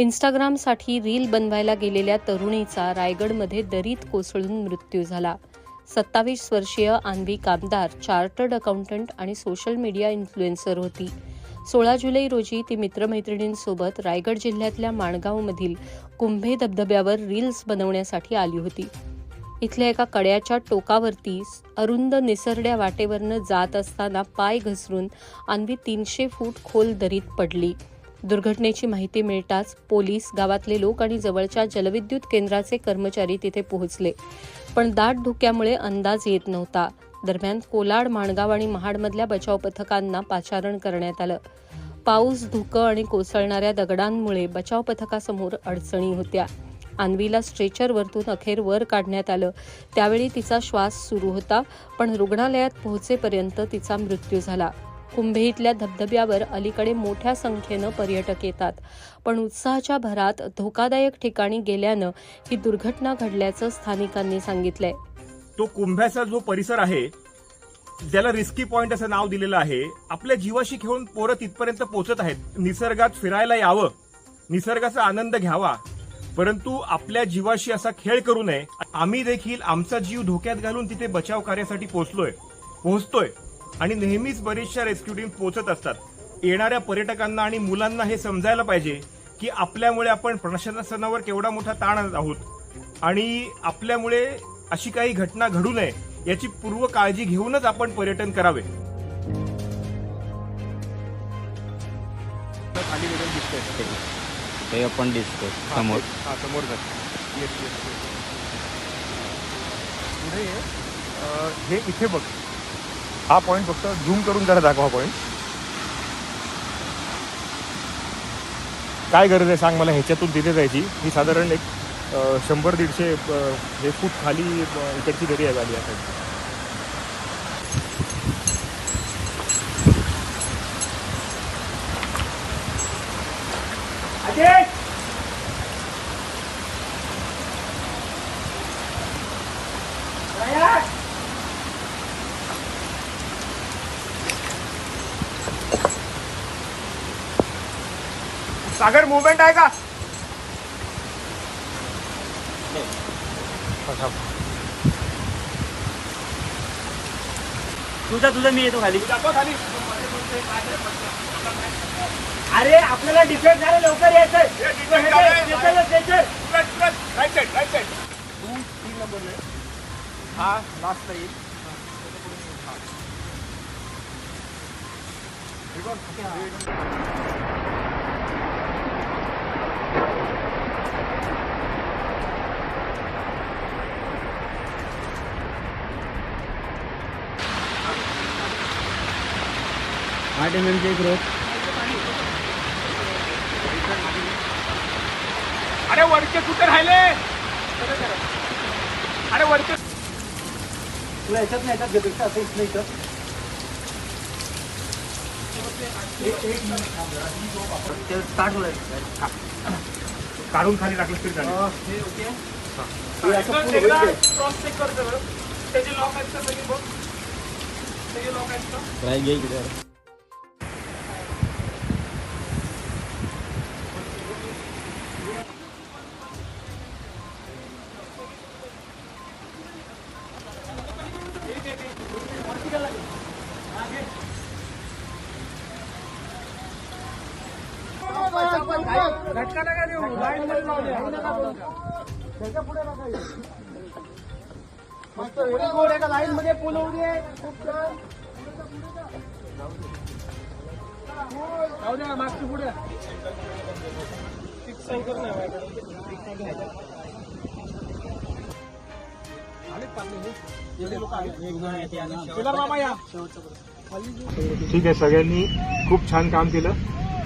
इंस्टाग्रामसाठी reel बनवायला गेलेल्या तरुणीचा रायगडमध्ये दरीत कोसळून मृत्यू झाला. सत्तावीस वर्षीय आन्वी कामदार चार्टर्ड अकाउंटंट आणि सोशल मीडिया इन्फ्लुएन्सर होती. सोळा जुलै रोजी ती मित्रमैत्रिणींसोबत रायगड जिल्ह्यातल्या माणगावमधील कुंभे धबधब्यावर रील्स बनवण्यासाठी आली होती. इथल्या एका कड्याच्या टोकावरती अरुंद निसरड्या वाटेवरनं जात असताना पाय घसरून अन्वी तीनशे फूट खोल दरीत पडली. दुर्घटनेची माहिती मिळताच पोलीस गावातले लोक आणि जवळच्या जलविद्युत केंद्राचे कर्मचारी तिथे पोहोचले. पण दाट धुक्यामुळे अंदाज येत नव्हता. दरम्यान कोलाड माणगाव आणि महाडमधल्या बचाव पथकांना पाचारण करण्यात आलं. पाऊस धुकं आणि कोसळणाऱ्या दगडांमुळे बचाव पथकासमोर अडचणी होत्या. अन्वीला स्ट्रेचरवरतून अखेर वर काढण्यात आलं. त्यावेळी तिचा श्वास सुरू होता पण रुग्णालयात पोहोचेपर्यंत तिचा मृत्यू झाला. कुंभे इथल्या धबधब्यावर अलीकडे मोठ्या संख्येनं पर्यटक येतात. पण उत्साहाच्या भरात धोकादायक ठिकाणी गेल्यानं ही दुर्घटना घडल्याचं स्थानिकांनी सांगितलंय. तो कुंभ्याचा जो परिसर आहे ज्याला रिस्की पॉइंट असं नाव दिलेलं आहे आपल्या जीवाशी खेळून पोरं तिथपर्यंत पोहोचत आहेत. निसर्गात फिरायला यावं निसर्गाचा आनंद घ्यावा परंतु आपल्या जीवाशी असा खेळ करू नये. आम्ही देखील आमचा जीव धोक्यात घालून तिथे बचाव कार्यासाठी पोहोचलोय पोहोचतोय. आणि नेहमीच बरीचशा रेस्क्यू टीम पोहोचत असतात. येणाऱ्या पर्यटकांना आणि मुलांना हे समजायला पाहिजे की आपल्यामुळे आपण प्रशासनावर केवढा मोठा ताण आहोत. आणि आपल्यामुळे अशी काही घटना घडू नये याची पूर्व काळजी घेऊनच आपण पर्यटन करावे. खाली वगैरे दिसतंय. ते आपण दिसतो समोर. हा समोर जात. येस येस पुढे हे इथे बघ. हा पॉईंट फक्त झूम करून जरा दाखवा पॉईंट काय गरज आहे सांग मला? ह्याच्यातून तिथे जायची. ही साधारण एक शंभर दीडशे हे फूट खाली इकडची दरी आहे. झाली या सागर मुवमेंट आहे का? तुझा तुझा मी येतो खाली. खाली. अरे आपल्याला डिफेक्ट झालं लवकर यायचंय साईड तू तीन नंबर हा लास्ट येईल आठ एम एमचे एक रोप अरे वरचे कुठे राहिले? अरे वरचे तुला याच्यात नाही याच्यात घेपेक्षा असं इथलं इथं? ते स्टार्ट होईल काढून खाली टाकलं तरी चालेल. हे. क्रॉस चेक कर सगळं त्याचे लॉक आहेत का सगळे बघ. त्याचे लॉक आहेत का? झटका नका देऊ लाईन मध्ये जाऊ लाईन मध्ये पूल होऊ दे खूप छान. जाऊ द्या मागची पुढे ठीक आहे सगळ्यांनी खूप छान काम केलं